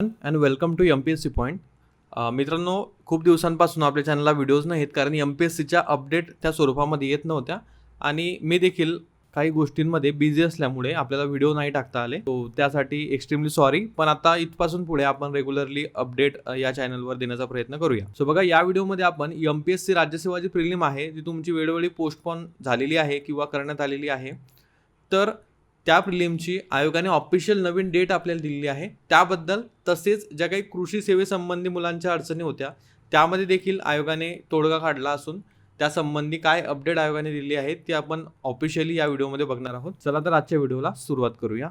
And welcome to M P S C point मित्रांनो खूप दिवसांपासून आपल्या चॅनलला व्हिडिओज नाही आहेत कारण एम पी एस सीच्या अपडेट त्या स्वरूपामध्ये येत नव्हत्या. आणि मी देखील काही गोष्टींमध्ये बिझी असल्यामुळे आपल्याला व्हिडिओ नाही टाकता आले. तो त्यासाठी एक्स्ट्रीमली सॉरी पण आता इथपासून पुढे आपण रेग्युलरली अपडेट uh, या चॅनलवर देण्याचा प्रयत्न करूया. सो बघा या व्हिडिओमध्ये आपण एम पी एस सी राज्यसेवा जी प्रिलिम आहे ती तुमची वेळोवेळी पोस्टपॉन झालेली आहे किंवा करण्यात आलेली आहे तर त्या प्रिलिमची आयोगाने ऑफिशियल नवीन डेट आपल्याला दिलेली आहे. त्याबद्दल तसेच ज्या काही कृषी सेवेसंबंधी मुलांच्या अडचणी होत्या त्यामध्ये देखील आयोगाने तोडगा काढला असून त्यासंबंधी काय अपडेट आयोगाने दिली आहे ती आपण ऑफिशियली या व्हिडिओमध्ये बघणार आहोत. चला तर आजच्या व्हिडिओला सुरुवात करूया.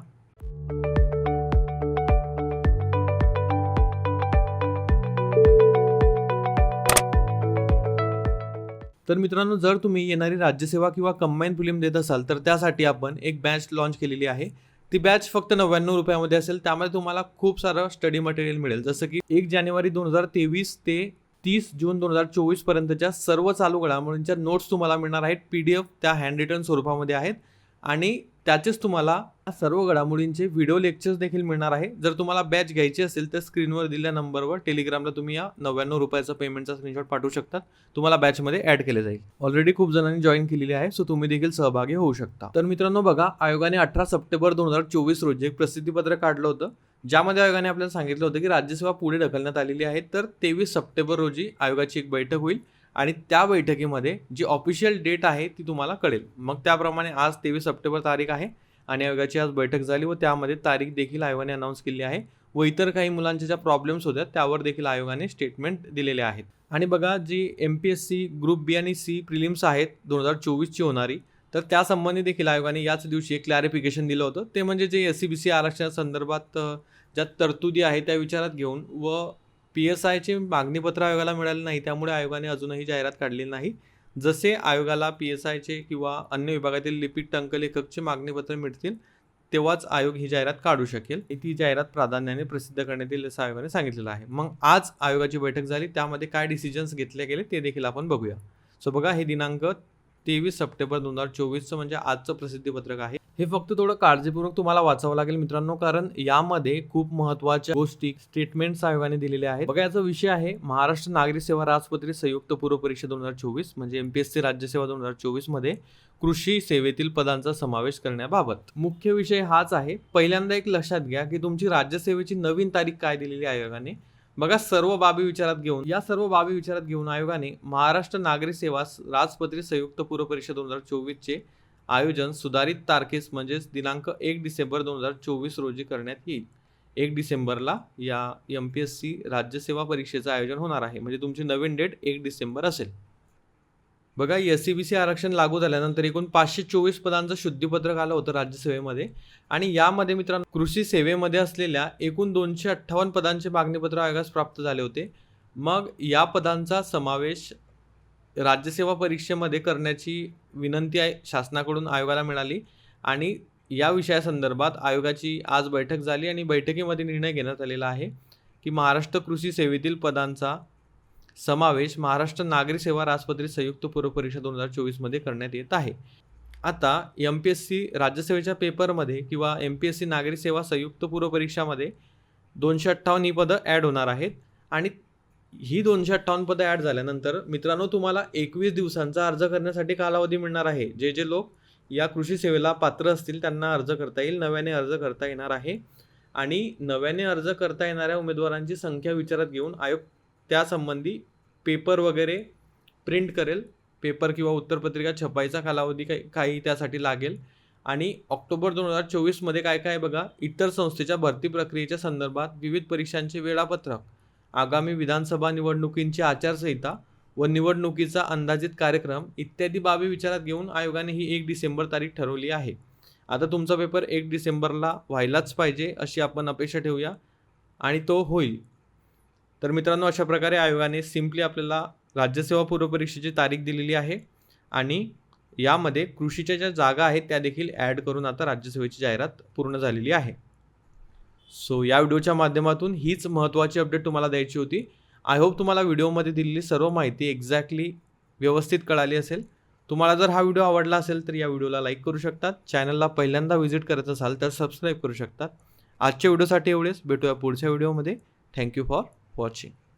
तर मित्रांनो जर तुम्ही येणारी राज्यसेवा किंवा कंबाईन प्रिलिम देत असाल तर त्यासाठी आपण एक बॅच लॉन्च केलेली आहे. ती बॅच फक्त नव्याण्णव रुपयामध्ये असेल. त्यामध्ये तुम्हाला खूप सारं स्टडी मटेरियल मिळेल. जसं की एक जानेवारी दोन हजार तेवीस ते तीस जून दोन हजार चोवीसपर्यंतच्या सर्व चालू घडामोडींच्या नोट्स तुम्हाला मिळणार आहेत. पी डी एफ त्या हँड रिटर्न स्वरूपामध्ये आहेत. आणि त्याचेच तुम्हाला सर्व घडामोडींचे व्हिडिओ लेक्चर्स देखील मिळणार आहे. जर तुम्हाला बॅच घ्यायची असेल तर स्क्रीनवर दिलेल्या नंबरवर टेलिग्रामला तुम्ही या नव्याण्णव रुपयाचा पेमेंटचा स्क्रीनशॉट पाठवू शकतात. तुम्हाला बॅचमध्ये ॲड केले जाईल. ऑलरेडी खूप जणांनी जॉईन केलेली आहे सो तुम्ही देखील सहभागी होऊ शकता. तर मित्रांनो बघा आयोगाने अठरा सप्टेंबर दोन हजार चोवीस रोजी एक प्रसिद्धीपत्र काढलं होतं ज्यामध्ये आयोगाने आपल्याला सांगितलं होतं की राज्यसेवा पुढे ढकलण्यात आलेली आहे. तर तेवीस सप्टेंबर रोजी आयोगाची एक बैठक होईल. आणि त्या बैठकीमध्ये जी ऑफिशियल डेट आहे ती तुम्हाला कळेल. मग त्याप्रमाणे आज तेवीस सप्टेंबर तारीख आहे आणि आयोगाची आज बैठक झाली व त्यामध्ये तारीख देखील आयोगाने अनाऊन्स केली आहे व इतर काही मुलांच्या ज्या प्रॉब्लेम्स होत्या त्यावर देखील आयोगाने स्टेटमेंट दिलेले आहेत. आणि बघा जी M P S C group B आणि सी प्रिलिम्स आहेत दोन हजार चोवीसची होणारी तर त्यासंबंधी देखील आयोगाने याच दिवशी एक क्लॅरिफिकेशन दिलं होतं. ते म्हणजे जे एस सी बी सी आरक्षणासंदर्भात ज्या तरतुदी आहे त्या विचारात घेऊन व पी एस आयचे मागणीपत्र आयोगाला मिळाले नाही त्यामुळे आयोगाने अजूनही जाहिरात काढली नाही. जसे आयोगाला पी एस आयचे किंवा अन्य विभागातील लिपिक टंकलेखकचे मागणीपत्र मिळतील तेव्हाच आयोग ही जाहिरात काढू शकेल. ती जाहिरात प्राधान्याने प्रसिद्ध करण्यात येईल असं आयोगाने सांगितलेलं आहे. मग आज आयोगाची बैठक झाली त्यामध्ये काय डिसिजन्स घेतले गेले ते देखील आपण बघूया. सो बघा हे दिनांक तेवीस सप्टेंबर दोन हजार चोवीसचं म्हणजे आजचं प्रसिद्धीपत्रक आहे. हे फक्त थोडं काळजीपूर्वक तुम्हाला वाचावं लागेल मित्रांनो कारण यामध्ये खूप महत्त्वाच्या गोष्टी स्टेटमेंट्स आयोगाने दिलेल्या आहेत. बघा याचा विषय आहे महाराष्ट्र नागरी सेवा राजपत्रित संयुक्त पूर्व परीक्षा दोन हजार चोवीस म्हणजे एमपीएससी राज्यसेवा दोन हजार चोवीसमध्ये कृषी सेवेतील पदांचा समावेश करण्याबाबत. मुख्य विषय हाच आहे. पहिल्यांदा एक लक्षात घ्या की तुमची राज्यसेवेची नवीन तारीख काय दिलेली आयोगाने? बघा सर्व बाबी विचारात घेऊन या सर्व बाबी विचारात घेऊन आयोगाने महाराष्ट्र नागरी सेवा राजपत्रित संयुक्त पूर्व परीक्षा दोन हजार चोवीसचे आयोजन सुधारित तारखेस म्हणजेच दिनांक एक डिसेंबर दोन हजार चोवीस रोजी करण्यात येईल. एक डिसेंबरला या एम पी एस सी राज्यसेवा परीक्षेचं आयोजन होणार आहे. म्हणजे तुमची नवीन डेट एक डिसेंबर असेल. बघा एस सी बी सी आरक्षण लागू झाल्यानंतर एकूण पाचशे चोवीस पदांचं शुद्धीपत्रक आलं होतं राज्यसेवेमध्ये. आणि यामध्ये मित्रांनो कृषी सेवेमध्ये असलेल्या एकूण दोनशे अठ्ठावन्न पदांचे मागणीपत्र आयोगास प्राप्त झाले होते. मग या पदांचा समावेश राज्यसेवा परीक्षेमध्ये करण्याची विनंती आहे शासनाकडून आयोगाला मिळाली आणि या विषयासंदर्भात आयोगाची आज बैठक झाली आणि बैठकीमध्ये निर्णय घेण्यात आलेला आहे की महाराष्ट्र कृषी सेवेतील पदांचा समावेश महाराष्ट्र नागरी सेवा राजपत्रित संयुक्त पूर्व परीक्षा दोन हजार चोवीसमध्ये करण्यात येत आहे. आता एम पी एस सी राज्यसेवेच्या पेपरमध्ये किंवा एम पी एस सी नागरी सेवा संयुक्त पूर्व परीक्षामध्ये दोनशे अठ्ठावन्न ही पदं ॲड होणार आहेत आणि ही दोनशे अठ्ठावन्न पदं ॲड झाल्यानंतर मित्रांनो तुम्हाला एकवीस दिवसांचा अर्ज करण्यासाठी कालावधी मिळणार आहे. जे जे लोक या कृषी सेवेला पात्र असतील त्यांना अर्ज करता येईल नव्याने अर्ज करता येणार आहे. आणि नव्याने अर्ज करता येणाऱ्या उमेदवारांची संख्या विचारात घेऊन आयोग त्यासंबंधी पेपर वगैरे प्रिंट करेल. पेपर किंवा उत्तरपत्रिका छपाईचा कालावधी काही काही त्यासाठी लागेल. आणि ऑक्टोबर दोन हजार चोवीसमध्ये काय काय बघा इतर संस्थेच्या भरती प्रक्रियेच्या संदर्भात विविध परीक्षांचे वेळापत्रक आगामी विधानसभा निवडणुकींची आचारसंहिता व निवडणुकीचा अंदाजित कार्यक्रम इत्यादी बाबी विचारात घेऊन आयोगाने ही एक डिसेंबर तारीख ठरवली आहे. आता तुमचा पेपर एक डिसेंबरला व्हायलाच पाहिजे अशी आपण अपेक्षा ठेवूया आणि तो होईल. तर मित्रांनो अशा प्रकारे आयोगाने सिम्पली आपल्याला राज्यसेवा पूर्वपरीक्षेची तारीख दिलेली आहे आणि यामध्ये कृषीच्या ज्या जागा आहेत त्या देखील ॲड करून आता राज्यसेवेची जाहिरात पूर्ण झालेली आहे. सो या व्हिडिओच्या माध्यमातून हीच महत्त्वाची अपडेट तुम्हाला द्यायची होती. आय होप तुम्हाला व्हिडिओमध्ये दिलेली सर्व माहिती एक्झॅक्टली व्यवस्थित कळाली असेल. तुम्हाला जर हा व्हिडिओ आवडला असेल तर या व्हिडिओला लाईक करू शकतात. चॅनलला पहिल्यांदा व्हिजिट करत असाल तर सबस्क्राईब करू शकतात. आजच्या व्हिडिओसाठी एवढेच. भेटूया पुढच्या व्हिडिओमध्ये. Thank you for watching